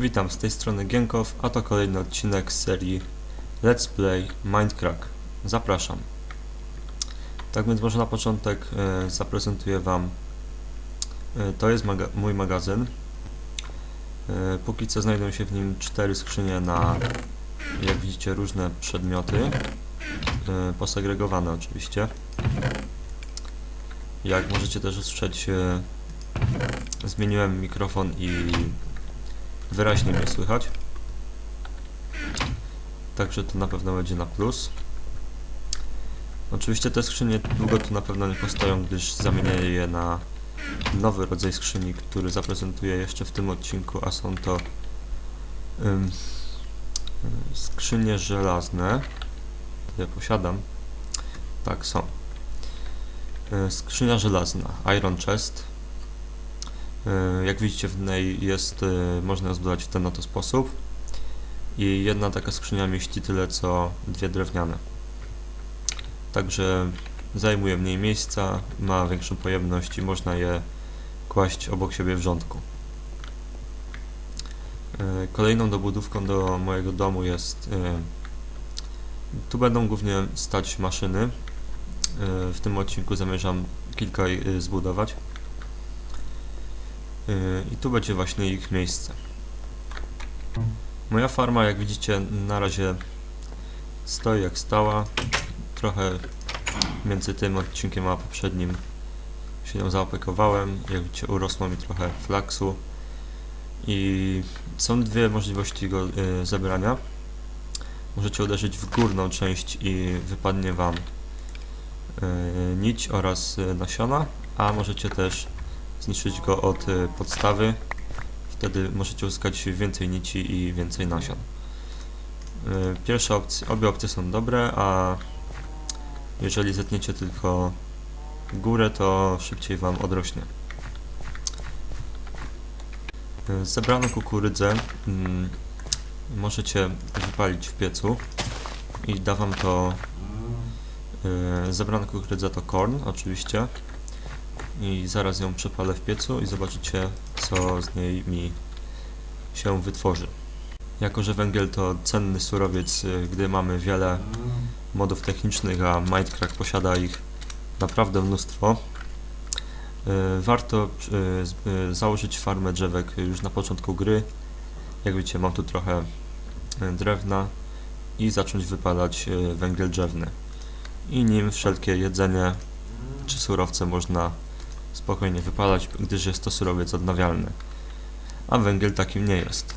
Witam z tej strony Gienkow, a to kolejny odcinek z serii Let's Play Mindcrack. Zapraszam. Tak więc może na początek e, zaprezentuję Wam. E, to jest maga mój magazyn. E, póki co znajdują się w nim cztery skrzynie na, jak widzicie, różne przedmioty. E, posegregowane oczywiście. Jak możecie też usłyszeć, zmieniłem mikrofon i wyraźnie mnie słychać. Także to na pewno będzie na plus. Oczywiście te skrzynie długo tu na pewno nie postoją, gdyż zamienię je na nowy rodzaj skrzyni, który zaprezentuję jeszcze w tym odcinku, a są to ym, skrzynie żelazne. Ja posiadam. Tak, są. Skrzynia żelazna, Iron Chest. Y, Jak widzicie w niej jest, y, można ją zbudować w ten oto sposób i jedna taka skrzynia mieści tyle co dwie drewniane. Także zajmuje mniej miejsca, ma większą pojemność i można je kłaść obok siebie w rządku. Y, Kolejną dobudówką do mojego domu jest tu będą głównie stać maszyny. W tym odcinku zamierzam kilka zbudować. I tu będzie właśnie ich miejsce. Moja farma, jak widzicie, na razie stoi jak stała. Trochę między tym odcinkiem a poprzednim się nią zaopiekowałem. Jak widzicie, urosło mi trochę flaksu. I są dwie możliwości go y, zebrania. Możecie uderzyć w górną część i wypadnie Wam y, nić oraz y, nasiona, a możecie też zniszczyć go od y, podstawy. Wtedy możecie uzyskać więcej nici i więcej nasion. Y, Pierwsze opcje, obie opcje są dobre, a jeżeli zetniecie tylko górę, to szybciej Wam odrośnie. Y, Zebrano kukurydzę mm, możecie wypalić w piecu i da Wam to y, zebrana kukurydza to korn oczywiście i zaraz ją przepalę w piecu i zobaczycie co z niej mi się wytworzy. Jako, że węgiel to cenny surowiec, y, gdy mamy wiele modów technicznych, a Minecraft posiada ich naprawdę mnóstwo, y, warto y, założyć farmę drzewek już na początku gry. Jak widzicie, mam tu trochę drewna i zacząć wypalać węgiel drzewny. I nim wszelkie jedzenie czy surowce można spokojnie wypalać, gdyż jest to surowiec odnawialny, a węgiel takim nie jest.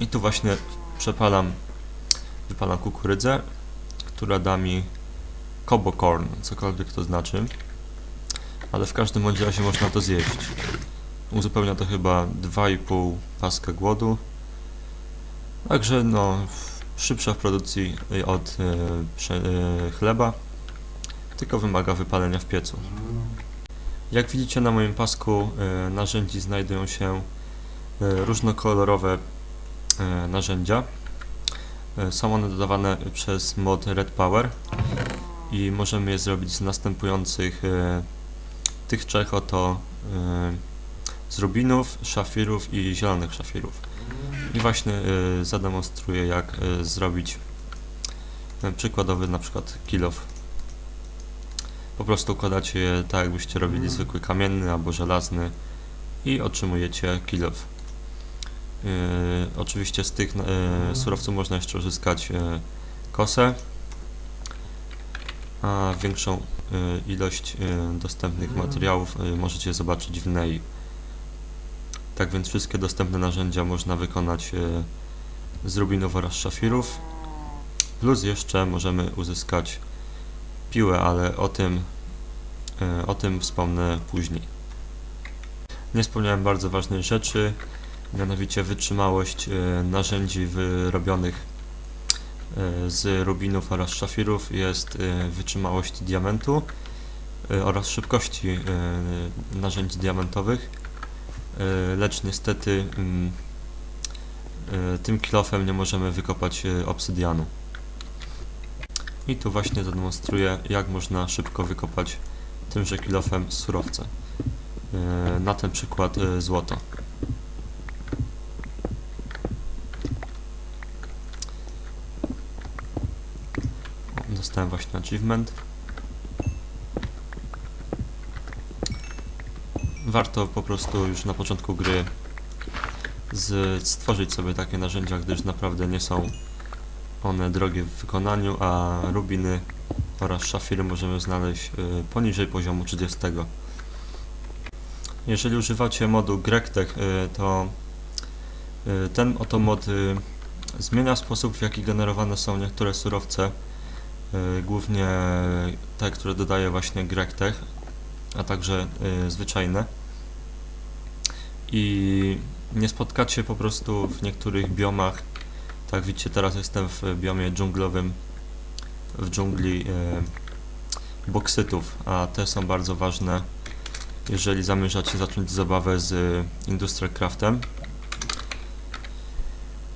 I tu właśnie przepalam, wypalam kukurydzę, która da mi kobokorn, cokolwiek to znaczy, ale w każdym bądź razie można to zjeść. Uzupełnia to chyba 2,5 paska głodu, także no szybsza w produkcji y, od y, y, chleba, tylko wymaga wypalenia w piecu. Jak widzicie na moim pasku e, narzędzi znajdują się e, różnokolorowe e, narzędzia. Są one dodawane przez mod Red Power i możemy je zrobić z następujących tych trzech oto z rubinów, szafirów i zielonych szafirów. I właśnie zademonstruję jak zrobić przykładowy na przykład kilof po prostu układacie je tak, jakbyście robili zwykły kamienny albo żelazny i otrzymujecie kill off. Yy, oczywiście z tych yy, surowców można jeszcze uzyskać yy, kosę, a większą yy, ilość yy, dostępnych materiałów yy, możecie zobaczyć w NEI. Tak więc wszystkie dostępne narzędzia można wykonać yy, z rubinów oraz szafirów. Plus jeszcze możemy uzyskać piłę, ale o tym, e, o tym wspomnę później. Nie wspomniałem bardzo ważnej rzeczy, mianowicie wytrzymałość e, narzędzi wyrobionych e, z rubinów oraz szafirów jest e, wytrzymałość diamentu e, oraz szybkości e, narzędzi diamentowych, e, lecz niestety mm, e, tym kilofem nie możemy wykopać e, obsydianu. I tu właśnie zademonstruję, jak można szybko wykopać tym że kilofem surowce. E, na ten przykład e, złoto. Dostałem właśnie achievement. Warto po prostu już na początku gry stworzyć sobie takie narzędzia, gdyż naprawdę nie są one drogie w wykonaniu, a rubiny oraz szafiry możemy znaleźć y, poniżej poziomu 30. Jeżeli używacie modu GregTech, y, to y, ten oto mod zmienia sposób, w jaki generowane są niektóre surowce, głównie te, które dodaje właśnie GregTech, a także zwyczajne. I nie spotkacie po prostu w niektórych biomach, tak widzicie teraz jestem w biomie dżunglowym, w dżungli y, boksytów, a te są bardzo ważne, jeżeli zamierzacie zacząć zabawę z y, Industrial Craftem.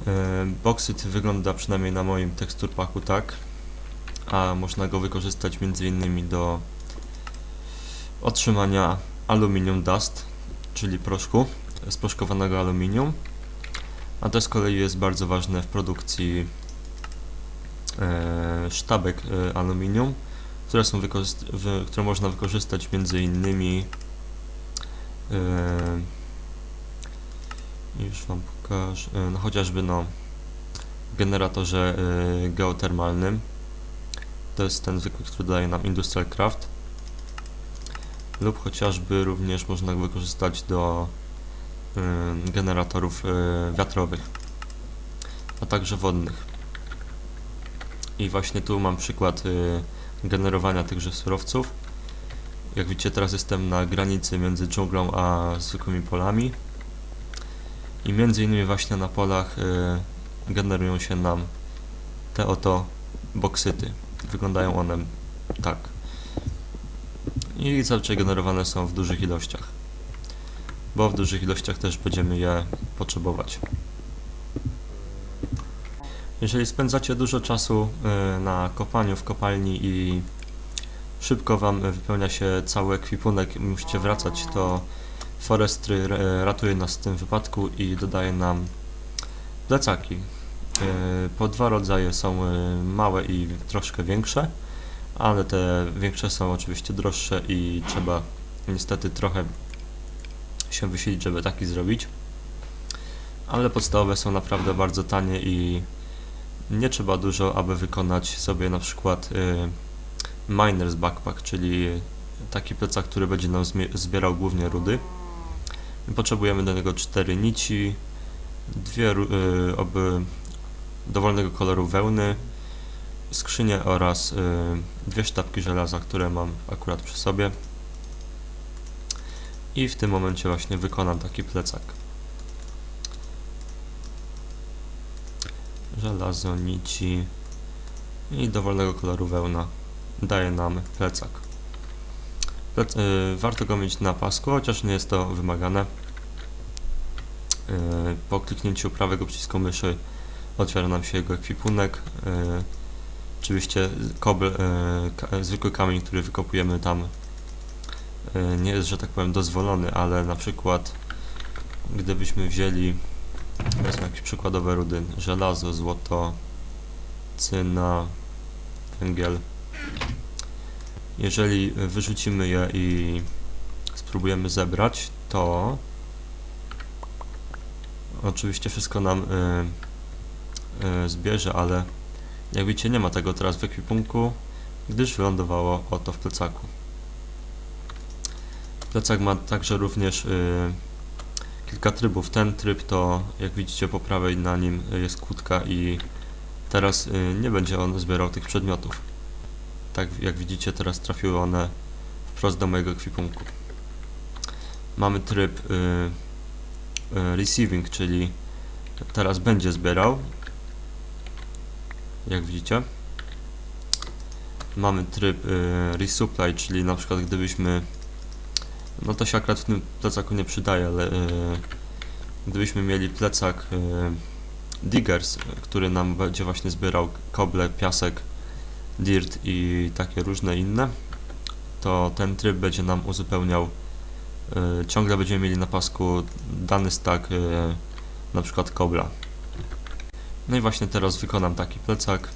E, Boksyt wygląda przynajmniej na moim tekstur packu tak, a można go wykorzystać m.in. do otrzymania aluminium dust, czyli proszku, sproszkowanego aluminium, a to z kolei jest bardzo ważne w produkcji e, sztabek e, aluminium, które, są w, które można wykorzystać m.in. E, już Wam pokażę, e, no chociażby no generatorze e, geotermalnym. To jest ten zwykły, który daje nam Industrial Craft. Lub chociażby również można go wykorzystać do e, generatorów e, wiatrowych, a także wodnych. I właśnie tu mam przykład e, generowania tychże surowców. Jak widzicie teraz jestem na granicy między dżunglą a zwykłymi polami i między innymi właśnie na polach y, generują się nam te oto boksyty. Wyglądają one tak. I zazwyczaj generowane są w dużych ilościach, bo w dużych ilościach też będziemy je potrzebować. Jeżeli spędzacie dużo czasu y, na kopaniu w kopalni i szybko Wam wypełnia się cały ekwipunek i musicie wracać, to Forestry e, ratuje nas w tym wypadku i dodaje nam plecaki. E, Po dwa rodzaje są e, małe i troszkę większe, ale te większe są oczywiście droższe i trzeba niestety trochę się wysilić, żeby taki zrobić. Ale podstawowe są naprawdę bardzo tanie i nie trzeba dużo, aby wykonać sobie na przykład Miner's Backpack, czyli taki plecak, który będzie nam zbierał głównie rudy. Potrzebujemy do niego cztery nici, dwie y, oby dowolnego koloru wełny, skrzynię oraz y, dwie sztabki żelaza, które mam akurat przy sobie. I w tym momencie właśnie wykonam taki plecak. Żelazo, nici i dowolnego koloru wełna daje nam plecak. Plec- y, warto go mieć na pasku, chociaż nie jest to wymagane. Y, po kliknięciu prawego przycisku myszy otwiera nam się jego ekwipunek. Y, oczywiście kobl, ka- zwykły kamień, który wykopujemy tam nie jest, że tak powiem, dozwolony, ale na przykład gdybyśmy wzięli wezmę jakieś przykładowe rudy, żelazo, złoto, cyna, węgiel, jeżeli wyrzucimy je i spróbujemy zebrać, to oczywiście wszystko nam y, y, zbierze, ale jak widzicie nie ma tego teraz w ekwipunku, gdyż wylądowało oto w plecaku. Plecak ma także również y, kilka trybów. Ten tryb to, jak widzicie po prawej na nim jest kłódka i teraz y, nie będzie on zbierał tych przedmiotów tak jak widzicie teraz trafiły one wprost do mojego ekwipunku. Mamy tryb y, y, receiving, czyli teraz będzie zbierał. Jak widzicie. Mamy tryb resupply, czyli na przykład gdybyśmy no to się akurat w tym plecaku nie przydaje, ale y, gdybyśmy mieli plecak y, diggers, który nam będzie właśnie zbierał koble, piasek, dirt i takie różne inne, to ten tryb będzie nam uzupełniał. ciągle będziemy mieli na pasku dany stack, na przykład kobla. No i właśnie teraz wykonam taki plecak.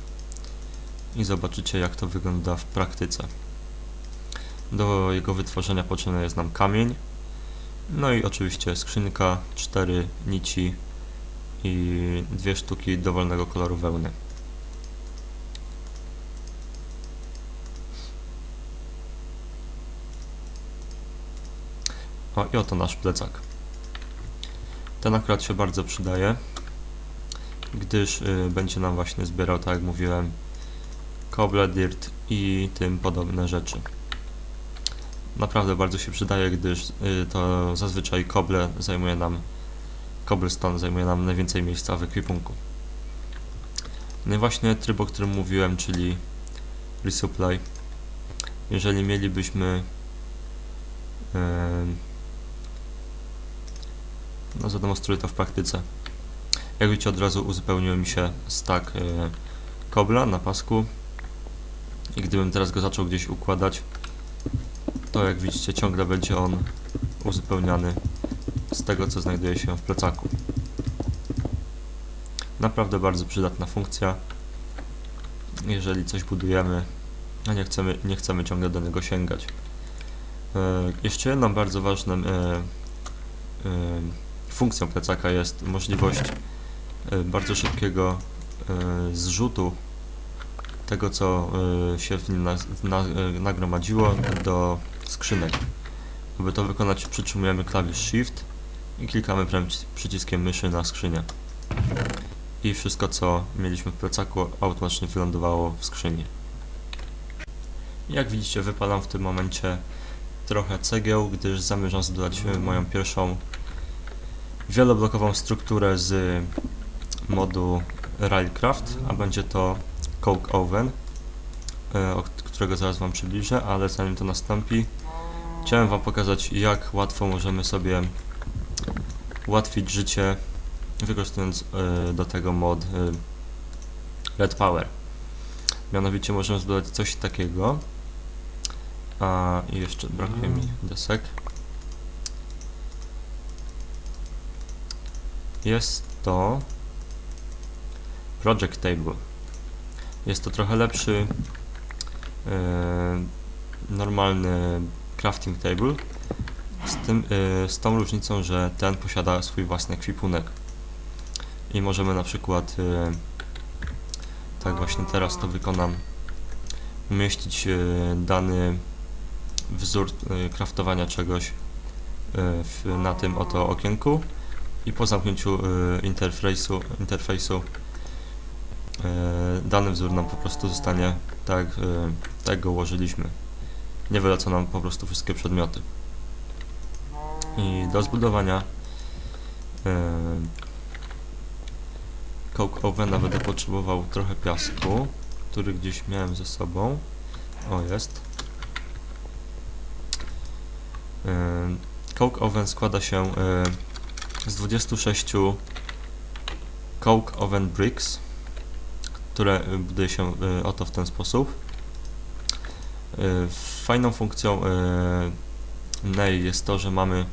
i zobaczycie jak to wygląda w praktyce. Do jego wytworzenia potrzebny jest nam kamień, no i oczywiście skrzynka, cztery nici i dwie sztuki dowolnego koloru wełny. O i oto nasz plecak. Ten akurat się bardzo przydaje, gdyż y, będzie nam właśnie zbierał, tak jak mówiłem, koble, dirt i tym podobne rzeczy. Naprawdę bardzo się przydaje, gdyż y, to zazwyczaj koble zajmuje nam, cobblestone zajmuje nam najwięcej miejsca w ekwipunku. No i właśnie tryb, o którym mówiłem, czyli resupply. Jeżeli mielibyśmy em, no zademonstruję to w praktyce. Jak widzicie od razu uzupełnił mi się stack y, kobla na pasku i gdybym teraz go zaczął gdzieś układać to jak widzicie ciągle będzie on uzupełniany z tego co znajduje się w plecaku. Naprawdę bardzo przydatna funkcja jeżeli coś budujemy a nie chcemy, nie chcemy ciągle do niego sięgać. E, jeszcze jedną bardzo ważną e, e, funkcją plecaka jest możliwość bardzo szybkiego zrzutu tego, co się w nim na, na, nagromadziło do skrzynek. Aby to wykonać przytrzymujemy klawisz Shift i klikamy przyciskiem myszy na skrzynię. I wszystko, co mieliśmy w plecaku, automatycznie wylądowało w skrzyni. Jak widzicie, wypalam w tym momencie trochę cegieł, gdyż zamierzam e, moją pierwszą wieloblokową strukturę z modu Railcraft, a będzie to Coke Oven, e, którego zaraz Wam przybliżę, ale zanim to nastąpi, chciałem Wam pokazać, jak łatwo możemy sobie ułatwić życie, wykorzystując e, do tego mod e, Red Power. Mianowicie możemy zbudować coś takiego, a i jeszcze brakuje mi desek. Jest to Project Table. Jest to trochę lepszy normalny crafting table z, tym, e, z tą różnicą, że ten posiada swój własny ekwipunek. I możemy na przykład e, tak właśnie teraz to wykonam umieścić e, dany wzór e, craftowania czegoś e, na tym oto okienku i po zamknięciu e, interfejsu, interfejsu e, dany wzór nam po prostu zostanie tak, e, tak go ułożyliśmy. Nie wylecą nam po prostu wszystkie przedmioty. I do zbudowania e, Coke Ovena będę potrzebował trochę piasku, który gdzieś miałem ze sobą. O, jest. E, Coke Oven składa się e, z 26 Coke Oven Bricks, które y, buduje się y, oto w ten sposób. Y, Fajną funkcją Nail jest to, że mamy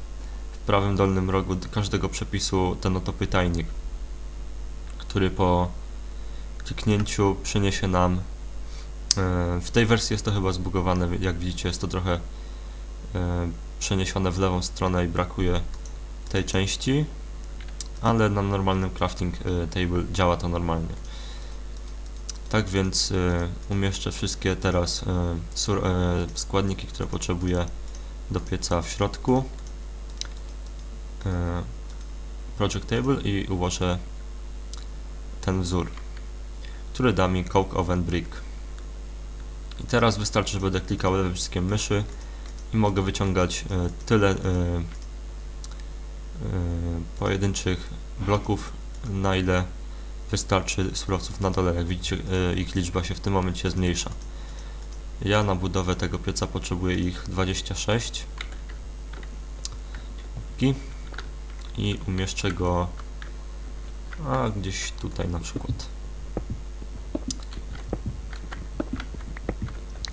w prawym dolnym rogu każdego przepisu ten oto pytajnik, który po kliknięciu przyniesie nam w tej wersji jest to chyba zbugowane, jak widzicie jest to trochę przeniesione w lewą stronę i brakuje tej części, ale na normalnym crafting table działa to normalnie. Tak więc y, umieszczę wszystkie teraz y, y, składniki, które potrzebuję do pieca w środku Project Table i ułożę ten wzór, który da mi Coke Oven Brick. I teraz wystarczy, że będę klikał lewym przyciskiem myszy i mogę wyciągać tyle pojedynczych bloków, na ile wystarczy surowców na dole. Jak widzicie, y, ich liczba się w tym momencie zmniejsza. Ja na budowę tego pieca potrzebuję ich 26 i, i umieszczę go a gdzieś tutaj na przykład.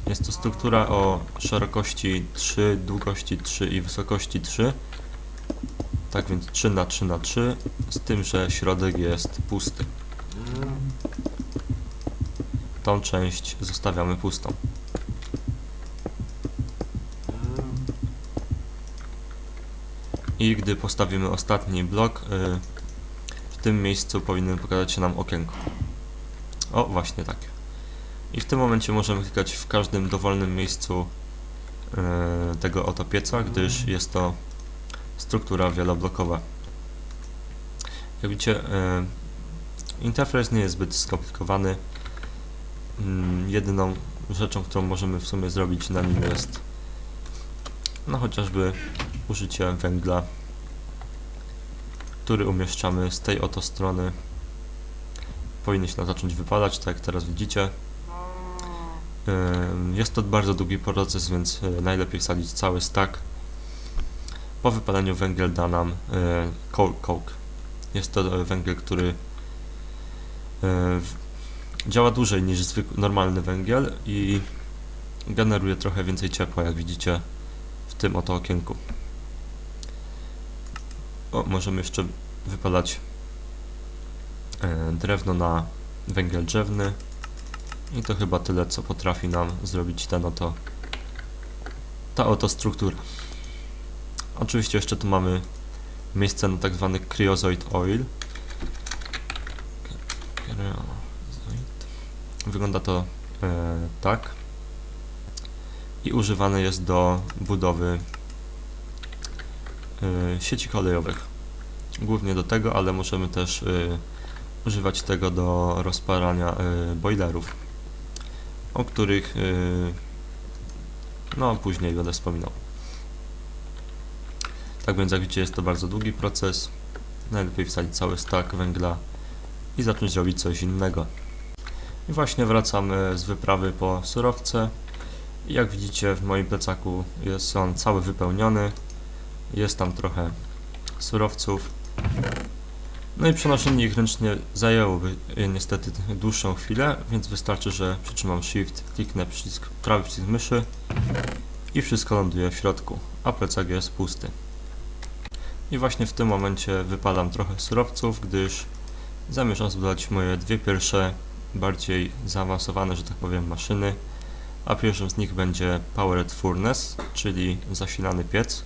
Jest to struktura o szerokości 3, długości 3 i wysokości 3. Tak więc 3 na 3 na 3 z tym, że środek jest pusty. Tą część zostawiamy pustą. I gdy postawimy ostatni blok, y, w tym miejscu powinien pokazać się nam okienko. O, właśnie tak. I w tym momencie możemy klikać w każdym dowolnym miejscu y, tego oto pieca, gdyż jest to struktura wieloblokowa. Jak widzicie, y, interfejs nie jest zbyt skomplikowany. Mm, Jedyną rzeczą, którą możemy w sumie zrobić na nim jest no chociażby użycie węgla, który umieszczamy z tej oto strony. Powinny się nam zacząć wypalać, tak jak teraz widzicie. Jest to bardzo długi proces, więc y, najlepiej wsadzić cały stack. Po wypaleniu węgiel da nam y, coke. Jest to y, węgiel, który y, działa dłużej niż zwykły, normalny węgiel i generuje trochę więcej ciepła, jak widzicie w tym oto okienku. O, możemy jeszcze wypalać e, drewno na węgiel drzewny i to chyba tyle, co potrafi nam zrobić ten oto ta oto struktura. Oczywiście jeszcze tu mamy miejsce na tak zwany creosote oil. Creosote. Wygląda to e, tak i używany jest do budowy y, sieci kolejowych. Głównie do tego, ale możemy też y, używać tego do rozpalania y, boilerów, o których y, no później będę wspominał. Tak więc jak widzicie jest to bardzo długi proces. Najlepiej wsadzić cały stak węgla i zacząć robić coś innego. I właśnie wracam y, z wyprawy po surowce. Jak widzicie w moim plecaku jest on cały wypełniony. Jest tam trochę surowców. No i przenoszenie ich ręcznie zajęłoby y, niestety dłuższą chwilę, więc wystarczy, że przytrzymam Shift, kliknę przycisk, prawy przycisk myszy i wszystko ląduje w środku, a plecak jest pusty. I właśnie w tym momencie wypalam trochę surowców, gdyż zamierzam zbudować moje dwie pierwsze, bardziej zaawansowane, że tak powiem, maszyny a pierwszym z nich będzie Powered Furnace, czyli zasilany piec.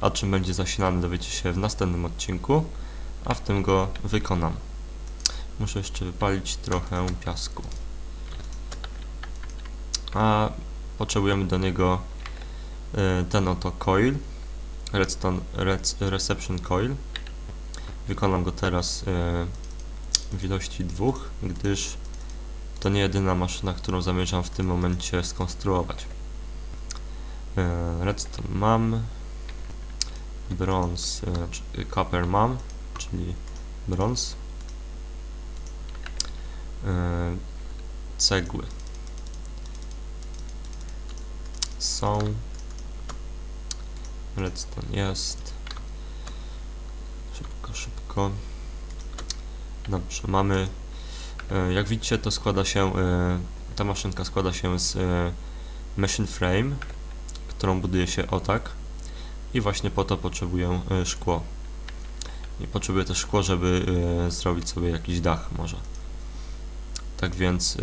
A czym będzie zasilany dowiecie się w następnym odcinku, a w tym go wykonam. Muszę jeszcze wypalić trochę piasku. A potrzebujemy do niego y, ten oto coil, Redstone Rec Reception Coil. Wykonam go teraz y, w ilości dwóch, gdyż to nie jedyna maszyna, którą zamierzam w tym momencie skonstruować. E, Redstone mam, brąz, e, czy- copper mam, czyli brąz, E, cegły są, redstone jest, szybko, szybko, dobrze, mamy E, Jak widzicie, to składa się, e, ta maszynka składa się z e, machine frame, którą buduje się o tak i właśnie po to potrzebuję szkło. I potrzebuję też szkło, żeby zrobić sobie jakiś dach może. Tak więc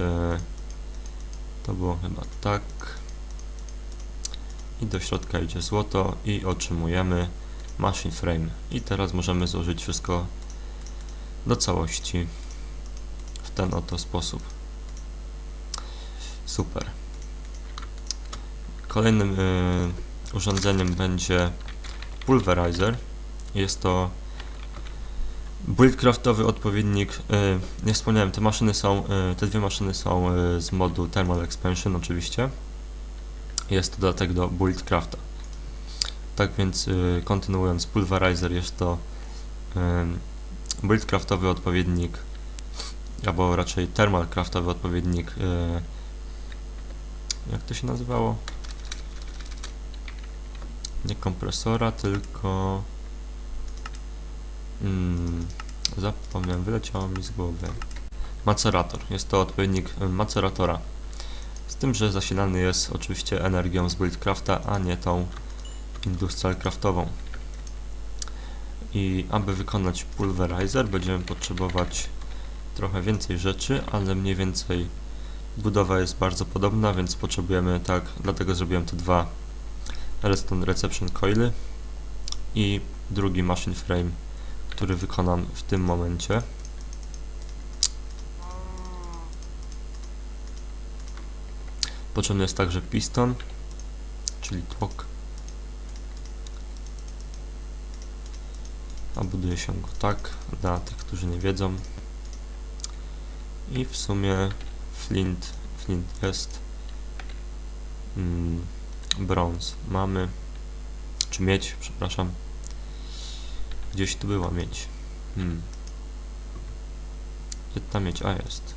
to było chyba tak. I do środka idzie złoto i otrzymujemy machine frame. I teraz możemy złożyć wszystko do całości w ten oto sposób. Super. Kolejnym y, urządzeniem będzie pulverizer. Jest to buildcraftowy odpowiednik. Y, nie wspomniałem, te maszyny są, y, te dwie maszyny są y, z modu Thermal Expansion oczywiście. Jest to dodatek do buildcrafta. Tak więc y, kontynuując, pulverizer jest to y, buildcraftowy odpowiednik albo raczej thermal craftowy odpowiednik yy, jak to się nazywało? Nie kompresora, tylko mm, zapomniałem, wyleciało mi z głowy. Macerator. Jest to odpowiednik y, maceratora. Z tym, że zasilany jest oczywiście energią z Buildcrafta, a nie tą industrial craftową. I aby wykonać pulverizer będziemy potrzebować trochę więcej rzeczy, ale mniej więcej budowa jest bardzo podobna, więc potrzebujemy tak, dlatego zrobiłem te dwa redstone reception coily i drugi machine frame, który wykonam w tym momencie. Potrzebny jest także piston, czyli tłok. A buduje się go tak, dla tych, którzy nie wiedzą. I w sumie flint, flint jest. Mm, brąz mamy. Czy miedź, przepraszam. Gdzieś tu była miedź. Hmm. Gdzie ta miedź? A jest.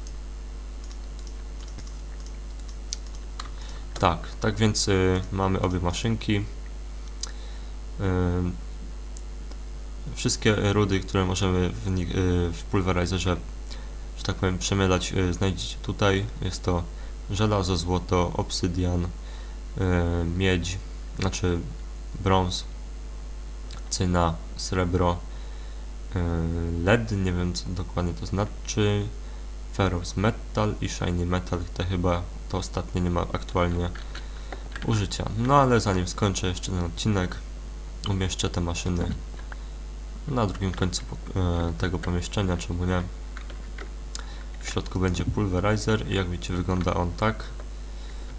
Tak, tak więc y, mamy obie maszynki. Y, wszystkie rudy, które możemy w, nich, y, w pulverizerze, że tak powiem, przemielać, y, znajdziecie tutaj. Jest to żelazo, złoto, obsydian, y, miedź, znaczy brąz, cyna, srebro, led, nie wiem co dokładnie to znaczy, ferrous metal i shiny metal, te chyba to ostatnie nie ma aktualnie użycia. No ale zanim skończę jeszcze ten odcinek, umieszczę te maszyny na drugim końcu e, tego pomieszczenia, czemu nie. W środku będzie pulverizer i jak widzicie wygląda on tak.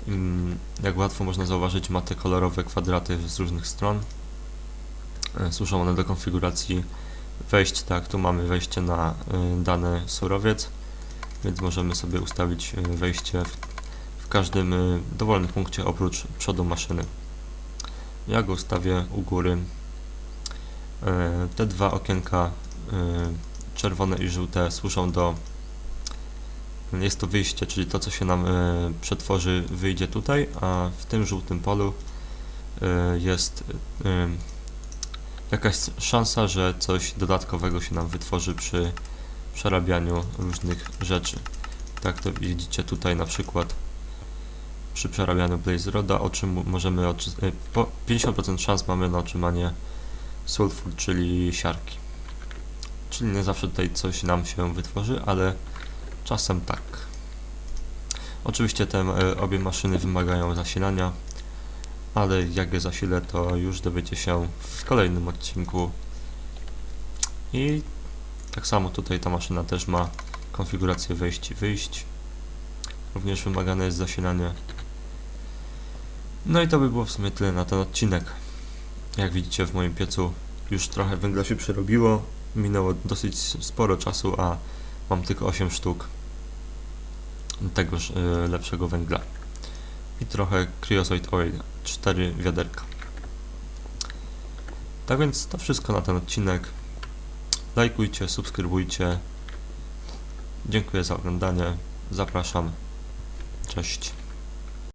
Mm, Jak łatwo można zauważyć ma te kolorowe kwadraty z różnych stron. E, Służą one do konfiguracji wejść, tak, tu mamy wejście na e, dany surowiec, więc możemy sobie ustawić wejście w, w każdym dowolnym punkcie oprócz przodu maszyny. Ja go ustawię u góry. E, Te dwa okienka e, czerwone i żółte służą do jest to wyjście, czyli to co się nam e, przetworzy wyjdzie tutaj, a w tym żółtym polu jest jakaś szansa, że coś dodatkowego się nam wytworzy przy przerabianiu różnych rzeczy. Tak to widzicie tutaj na przykład przy przerabianiu Blaze Roda, o czym możemy oczy- e, po 50% szans mamy na otrzymanie sulfur, czyli siarki. Czyli nie zawsze tutaj coś nam się wytworzy, ale czasem tak. Oczywiście te e, obie maszyny wymagają zasilania, ale jak je zasilę, to już dowiecie się w kolejnym odcinku. I tak samo tutaj ta maszyna też ma konfigurację wejść i wyjść. Również wymagane jest zasilanie. No i to by było w sumie tyle na ten odcinek. Jak widzicie w moim piecu już trochę węgla się przerobiło. Minęło dosyć sporo czasu, a mam tylko 8 sztuk tegoż y, lepszego węgla. I trochę creosote oil, 4 wiaderka. Tak więc to wszystko na ten odcinek. Lajkujcie, subskrybujcie. Dziękuję za oglądanie. Zapraszam. Cześć.